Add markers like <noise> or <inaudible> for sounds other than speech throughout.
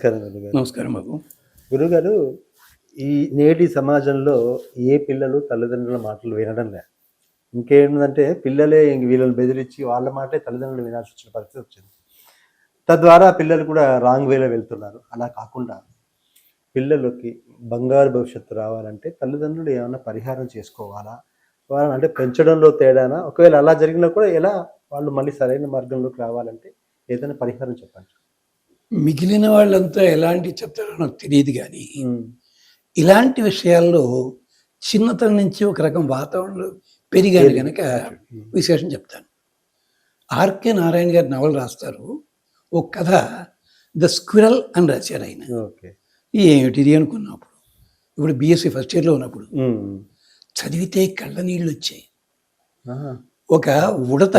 నమస్కారం బాబు. గురుగారు ఈ నేటి సమాజంలో ఏ పిల్లలు తల్లిదండ్రుల మాటలు వినడం లే. ఇంకేంటంటే పిల్లలే ఇంక వీళ్ళని బెదిరించి వాళ్ళ మాటే తల్లిదండ్రులు వినాల్సి వచ్చిన పరిస్థితి వచ్చింది. తద్వారా పిల్లలు కూడా రాంగ్ వేలో వెళ్తున్నారు. అలా కాకుండా పిల్లలకి బంగారు భవిష్యత్తు రావాలంటే తల్లిదండ్రులు ఏమైనా పరిహారం చేసుకోవాలా? వాళ్ళని అంటే పెంచడంలో తేడానా? ఒకవేళ అలా జరిగినా కూడా ఎలా వాళ్ళు మళ్ళీ సరైన మార్గంలోకి రావాలంటే ఏదైనా పరిహారం చెప్పండి. మిగిలిన వాళ్ళంతా ఎలాంటి చెప్తారో నాకు తెలియదు కానీ. ఇలాంటి విషయాల్లో చిన్నతనం నుంచి ఒక రకం వాతావరణంలో పెరిగాను కనుక విశేషం చెప్తాను. ఆర్కే నారాయణ గారి నవలు రాస్తారు. ఒక కథ ద స్క్విరల్ అని రాశారు ఆయన. ఏమిటిది అనుకున్నప్పుడు? ఇప్పుడు బీఎస్సీ ఫస్ట్ ఇయర్లో ఉన్నప్పుడు. చదివితే కళ్ళ నీళ్ళు వచ్చాయి. ఒక ఉడత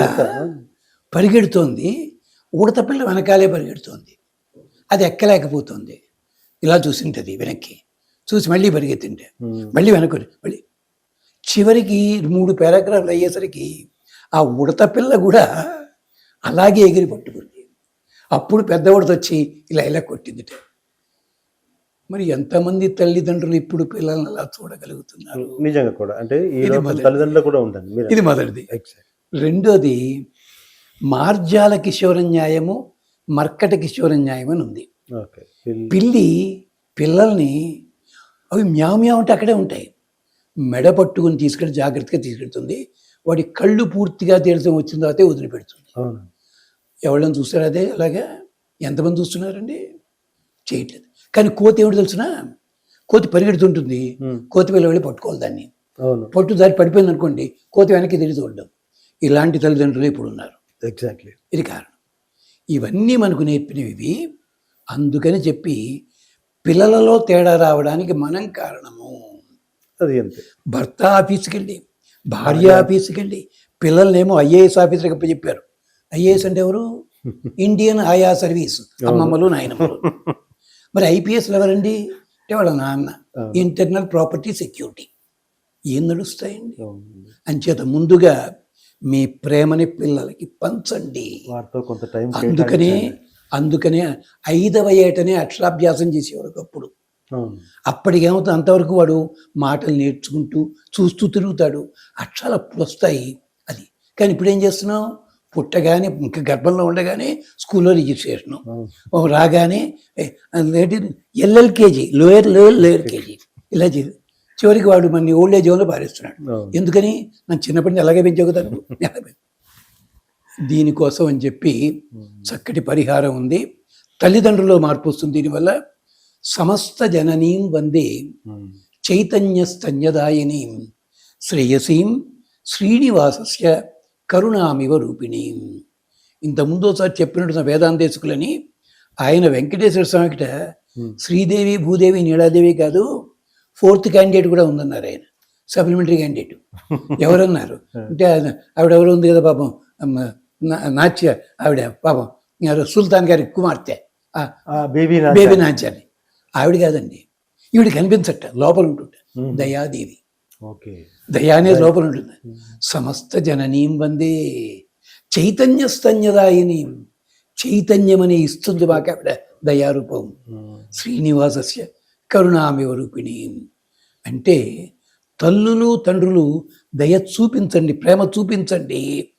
పరిగెడుతోంది. ఉడత పిల్ల వెనకాలే పరిగెడుతోంది. అది ఎక్కలేకపోతుంది. ఇలా చూసింటది వెనక్కి. చూసి మళ్ళీ పరిగెత్తింటే. మళ్ళీ వెనక్కి మళ్ళీ చివరికి మూడు పారాగ్రాఫ్లు అయ్యేసరికి ఆ ఉడత పిల్ల కూడా అలాగే ఎగిరి పట్టుకుంది. అప్పుడు పెద్ద ఉడత వచ్చి ఇలా ఇలా కొట్టిందిట. మరి ఎంతమంది తల్లిదండ్రులు ఇప్పుడు పిల్లల్ని అలా చూడగలుగుతున్నారు? నిజంగా కూడా. అంటే. తల్లిదండ్రులు కూడా మీరు ఇది మొదటిది. రెండోది మార్జాల కిశోర న్యాయము మర్కట కిశోర న్యాయం అని ఉంది పిల్లి పిల్లల్ని అవి మ్యావ్ మ్యావ్ అంటే అక్కడే ఉంటాయి. మెడ పట్టుకుని తీసుకెళ్ళి జాగ్రత్తగా తీసుకెళ్తుంది. వాడి కళ్ళు పూర్తిగా తీర్థం వచ్చిన తర్వాతే వదిలిపెడుతుంది. ఎవరైనా చూస్తారా అదే అలాగా? ఎంతమంది చూస్తున్నారండి? చేయట్లేదు. కానీ కోతి ఏమిటి తెలుసునా? కోతి పరిగెడుతుంటుంది. కోతి పిల్ల వెళ్ళి పట్టుకోవాలి దాన్ని. పట్టు దారి పడిపోయింది అనుకోండి కోతి వెనక్కి తిరిగి చూడడం. ఇలాంటి తల్లిదండ్రులు ఇప్పుడు ఉన్నారు ఎగ్జాక్ట్లీ. ఇది కారణం. ఇవన్నీ మనకు నేర్పినవి. అందుకని చెప్పి పిల్లలలో తేడా రావడానికి మనం కారణము. అది అంతే. భర్త ఆఫీస్కి వెళ్ళి భార్య. ఆఫీస్కి వెళ్ళి పిల్లల్నేమో ఐఏఎస్ ఆఫీసర్కి చెప్పారు. ఐఏఎస్ అంటే ఎవరు? <laughs> ఇండియన్ ఆయా సర్వీస్ అమ్మమ్మలు నాయనమ్మలు. <laughs> మరి ఐపీఎస్లు ఎవరండి అంటే వాళ్ళ నాన్న. Internal property security. ఏం నడుస్తాయండి. అంచేత ముందుగా మీ ప్రేమని పిల్లలకి పంచండి. వారితో కొంత టైం అందుకనే. అందుకనే ఐదవ ఏటనే అక్షరాభ్యాసం చేసేవారు ఒకప్పుడు. అవును. అప్పటికేమవుతుంది అంతవరకు వాడు మాటలు నేర్చుకుంటూ చూస్తూ తిరుగుతాడు. అక్షరాలు అప్పుడు వస్తాయి అది. కానీ ఇప్పుడు ఏం చేస్తున్నాం పుట్టగానే ఇంకా గర్భంలో ఉండగానే స్కూల్లో రిజిస్ట్రేషను. రాగానే LLKG lower lower lower KG. ఇలా చేసి చివరికి వాడు మన ఓల్డ్ ఏజ్ హోమ్లో పారేస్తున్నాడు. ఎందుకని? నాకు చిన్నప్పటి నుంచి అలాగే పెంచగలుగుతాను <laughs> దీనికోసం అని చెప్పి చక్కటి పరిహారం ఉంది. తల్లిదండ్రుల్లో మార్పు వస్తుంది. దీనివల్ల సమస్త జననీం వందే ఉమ్. చైతన్య స్తన్యదాయినీం శ్రేయసీం శ్రీనివాసస్య కరుణామివ రూపిణీం. ఇంతకుముందు ఒకసారి చెప్పినట్టు వేదాంతేశకులని ఆయన వెంకటేశ్వర స్వామికిట. శ్రీదేవి భూదేవి నీలాదేవి కాదు ఫోర్త్ క్యాండిడేట్ కూడా ఉందన్నారు ఆయన. Supplementary candidate. ఎవరన్నారు? అంటే ఆవిడ ఎవరు ఉంది కదా పాపం? అమ్మ, నా- నాట్య ఆవిడ పాపం. సుల్తాన్ గారి కుమార్తె. బేబీ నా బేబీ నాంచాలి ఆవిడ కాదండి. ఈవిడ కనిపించట లోపల ఉంటుంట. దయాదేవి. ఓకే. దయా అనేది లోపల ఉంటుంది. సమస్త జననీం వందే. చైతన్య స్తన్యదాయిని. చైతన్యమని ఇస్తుంది మాకు ఆవిడ దయారూపం. శ్రీనివాసస్య. కరుణామివ రూపిణి అంటే తల్లులు తండ్రులు దయ చూపించండి ప్రేమ చూపించండి.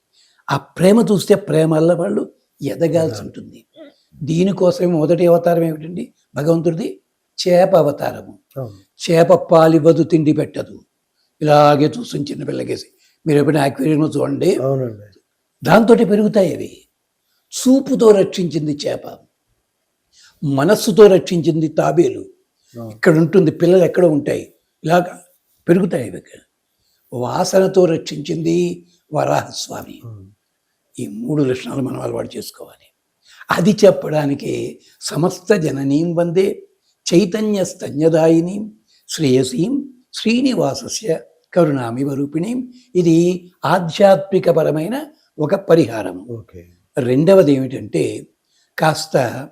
ఆ ప్రేమ చూస్తే ప్రేమ వల్ల వాళ్ళు ఎదగాల్సి ఉంటుంది. దీనికోసమే మొదటి అవతారం ఏమిటండి? భగవంతుడిది చేప అవతారము. చేప పాలివ్వదు తిండి పెట్టదు. ఇలాగే చూస్తుంది చిన్నపిల్లకేసి మీరు ఎప్పుడైనా ఆక్వేరియంలో చూడండి. దాంతో పెరుగుతాయి అవి. చూపుతో రక్షించింది చేప. మనస్సుతో రక్షించింది తాబేలు. ఇక్కడ ఉంటుంది పిల్లలు ఎక్కడ ఉంటాయి. ఇలాగా పెరుగుతాయి ఇవి. వాసనతో రక్షించింది వరాహస్వామి. ఈ మూడు లక్షణాలు మనం అలవాటు చేసుకోవాలి. అది చెప్పడానికి సమస్త జననీం వందే చైతన్య స్తన్యదాయిని శ్రేయసీం శ్రీనివాసస్య కరుణామి రూపిణీం. ఇది ఆధ్యాత్మికపరమైన ఒక పరిహారము ఓకే. రెండవది ఏమిటంటే కాస్త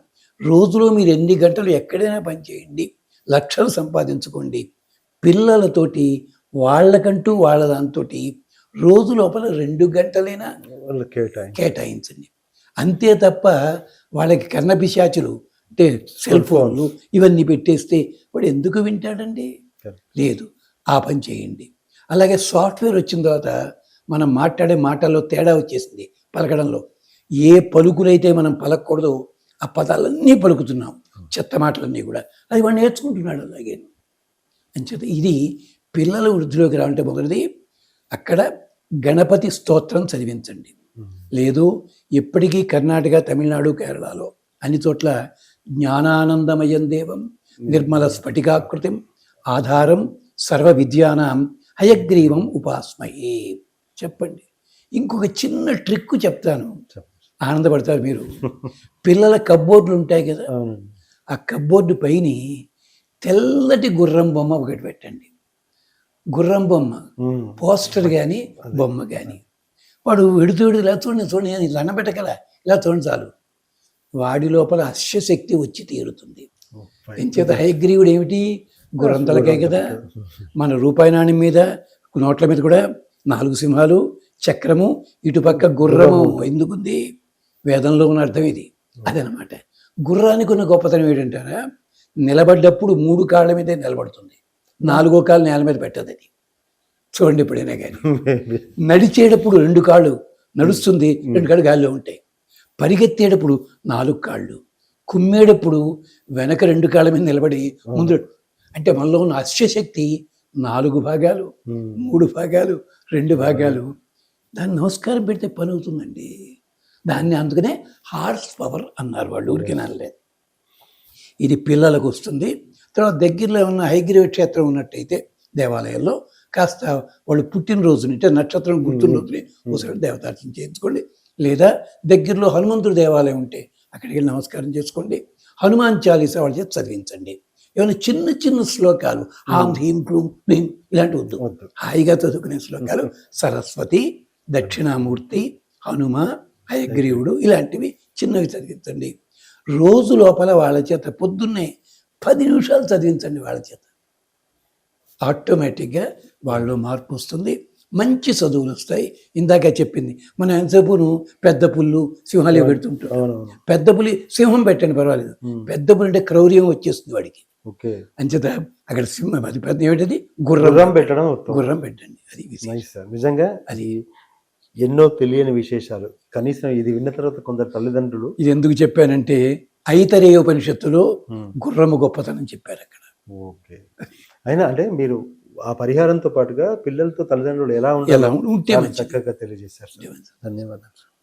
రోజులో మీరు ఎన్ని గంటలు ఎక్కడైనా పనిచేయండి. లక్షలు సంపాదించుకోండి. పిల్లలతోటి వాళ్ళకంటూ వాళ్ళ దాంతో రోజు లోపల రెండు గంటలైనా కేటాయించండి. అంతే తప్ప వాళ్ళకి కర్ణపిశాచులు అంటే సెల్ ఫోన్లు ఇవన్నీ పెట్టేస్తే వాడు ఎందుకు వింటాడండి. లేదు ఆ పని చేయండి. అలాగే సాఫ్ట్వేర్ వచ్చిన తర్వాత మనం మాట్లాడే మాటల్లో తేడా వచ్చేసింది పలకడంలో. ఏ పలుకులైతే మనం పలకూడదో ఆ పదాలన్నీ పలుకుతున్నాం. చెత్త మాటలన్నీ కూడా. అది వాడు నేర్చుకుంటున్నాడు అలాగే. అంచేత ఇది పిల్లల వృద్ధిలోకి రావంటే మొదటిది అక్కడ గణపతి స్తోత్రం చదివించండి. లేదు ఎప్పటికీ కర్ణాటక తమిళనాడు కేరళలో అన్ని చోట్ల జ్ఞానానందమయం దేవం నిర్మల స్ఫటికాకృతిం ఆధారం సర్వ విద్యానాం హయగ్రీవం ఉపాస్మయే చెప్పండి. ఇంకొక చిన్న ట్రిక్ చెప్తాను. ఆనందపడతారు మీరు. పిల్లల కబ్బోర్డులు ఉంటాయి కదా. ఆ కబ్బోర్డు పైన తెల్లటి గుర్రం బొమ్మ ఒకటి పెట్టండి. గుర్రం బొమ్మ. పోస్టర్ కానీ బొమ్మ కానీ వాడు విడుతూ విడుతూ ఇలా చూడండి చూడండి అని దండం పెట్టగల. ఇలా చూడండి చాలు. వాడి లోపల అశ్వశక్తి వచ్చి తీరుతుంది. ఎంచేత హయగ్రీవుడు ఏమిటి? గుర్రం తలకే కదా. మన రూపాయి నాణ్యం మీద నోట్ల మీద కూడా నాలుగు సింహాలు చక్రము ఇటుపక్క గుర్రము ఎందుకుంది? వేదంలో ఉన్న అర్థం ఇది. అదనమాట. గుర్రానికి ఉన్న గొప్పతనం ఏంటంటారా నిలబడ్డప్పుడు మూడు కాళ్ళ మీదే నిలబడుతుంది. నాలుగో కాళ్ళు నేల మీద పెట్టదు అది. చూడండి ఎప్పుడైనా కానీ. నడిచేటప్పుడు రెండు కాళ్ళు నడుస్తుంది రెండు కాళ్ళు గాల్లో ఉంటాయి. పరిగెత్తేటప్పుడు నాలుగు కాళ్ళు. కుమ్మేటప్పుడు వెనక రెండు కాళ్ళ మీద నిలబడి ముందు అంటే మనలో ఉన్న అశ్వశక్తి నాలుగు భాగాలు. మూడు భాగాలు రెండు భాగాలు. దాన్ని నమస్కారం పెడితే పని అవుతుందండి. దాన్ని అందుకనే హార్స్ పవర్ అన్నారు వాళ్ళు ఊరికి అనలేదు ఇది పిల్లలకు వస్తుంది. తర్వాత దగ్గరలో ఉన్న హైగ్రీవ క్షేత్రం ఉన్నట్టయితే దేవాలయంలో కాస్త వాళ్ళు పుట్టినరోజుని అంటే నక్షత్రం గుర్తున్న రోజుని ఒకసారి దేవతార్చన చేయించుకోండి. లేదా దగ్గరలో హనుమంతుడి దేవాలయం ఉంటే అక్కడికి వెళ్ళి నమస్కారం చేసుకోండి. హనుమాన్ చాలీసా వాళ్ళ చేత చదివించండి. ఏమైనా చిన్న చిన్న శ్లోకాలు హాం హ్రీం క్లూం హ్రీం ఇలాంటివి వద్దు. వద్దు. హాయిగా చదువుకునే శ్లోకాలు సరస్వతి దక్షిణామూర్తి హనుమ హయగ్రీవుడు ఇలాంటివి చిన్నవి చదివించండి. రోజు లోపల వాళ్ళ చేత పొద్దున్నే పది నిమిషాలు చదివించండి వాళ్ళ చేత. ఆటోమేటిక్గా వాళ్ళలో మార్పు వస్తుంది. మంచి చదువులు వస్తాయి. ఇందాక చెప్పింది మన ఎంతసేపును పెద్ద పుల్లు సింహాలు పెడుతుంటాం అవునవును. పెద్ద పులి సింహం పెట్టండి పర్వాలేదు. పెద్ద పులి అంటే క్రౌర్యం వచ్చేస్తుంది వాడికి. ఓకే. అంచేత అక్కడ సింహం అది పెద్ద ఏమిటది? గుర్రం. పెట్టడం గుర్రం పెట్టండి. అది నిజంగా అది ఎన్నో తెలియని విశేషాలు. కనీసం ఇది విన్న తర్వాత కొందరు తల్లిదండ్రులు ఇది ఎందుకు చెప్పానంటే ఐతరేయ ఉపనిషత్తులో గుర్రము గొప్పతనం చెప్పారు అక్కడ. ఓకే. అయినా అంటే మీరు ఆ పరిహారంతో పాటుగా పిల్లలతో తల్లిదండ్రులు ఎలా ఎలా ఉండాలో ఉంటే చాలా మంచిది. చక్కగా తెలియజేశారు. ధన్యవాదాలు.